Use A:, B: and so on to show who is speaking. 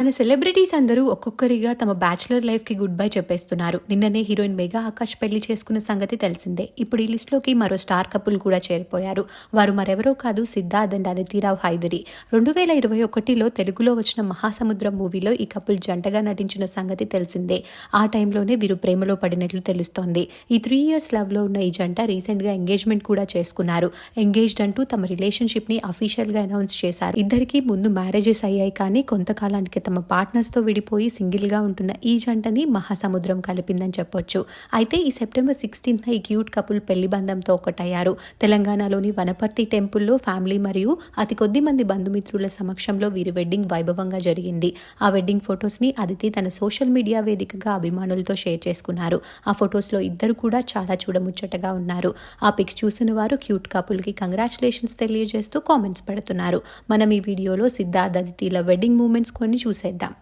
A: మన సెలబ్రిటీస్ అందరూ ఒక్కొక్కరిగా తమ బ్యాచులర్ లైఫ్కి గుడ్ బై చెప్పేస్తున్నారు. నిన్ననే హీరోయిన్ మెగా ఆకాష్ పెళ్ళి చేసుకున్న సంగతి తెలిసిందే. ఇప్పుడు ఈ లిస్ట్లోకి మరో స్టార్ కపుల్ కూడా చేరిపోయారు. వారు మరెవరో కాదు సిద్ధార్థ్ అండ్ అదితిరావు హైదరి. రెండు వేల ఇరవై ఒకటిలో తెలుగులో వచ్చిన మహాసముద్రం మూవీలో ఈ కపుల్ జంటగా నటించిన సంగతి తెలిసిందే. ఆ టైంలోనే వీరు ప్రేమలో పడినట్లు తెలుస్తోంది. ఈ త్రీ ఇయర్స్ లవ్లో ఉన్న ఈ జంట రీసెంట్గా ఎంగేజ్మెంట్ కూడా చేసుకున్నారు. ఎంగేజ్డ్ అంటూ తమ రిలేషన్షిప్ని అఫీషియల్గా అనౌన్స్ చేశారు. ఇద్దరికి ముందు మ్యారేజెస్ అయ్యాయి కానీ కొంతకాలానికి తమ పార్ట్నర్స్తో విడిపోయి సింగిల్గా ఉంటున్న ఈ జంటని మహాసముద్రం కలిపిందని చెప్పొచ్చు. అయితే ఈ సెప్టెంబర్ సిక్స్టీన్త్ ఈ క్యూట్ కపుల్ పెళ్ళి బంధంతో ఒకటయ్యారు. తెలంగాణలోని వనపర్తి టెంపుల్లో ఫ్యామిలీ మరియు అతి కొద్ది మంది బంధుమిత్రుల సమక్షంలో వీరి వెడ్డింగ్ వైభవంగా జరిగింది. ఆ వెడ్డింగ్ ఫొటోస్ని అదితి తన సోషల్ మీడియా వేదికగా అభిమానులతో షేర్ చేసుకున్నారు. ఆ ఫొటోస్లో ఇద్దరు కూడా చాలా చూడముచ్చటగా ఉన్నారు. ఆ పిక్స్ చూసిన వారు క్యూట్ కపుల్కి కంగ్రాచులేషన్స్ తెలియజేస్తూ కామెంట్స్ పెడుతున్నారు. మనం ఈ వీడియోలో సిద్ధార్థ్ అదితిల వెడ్డింగ్ మూమెంట్స్ కొన్ని చూసి చూసేద్దాం.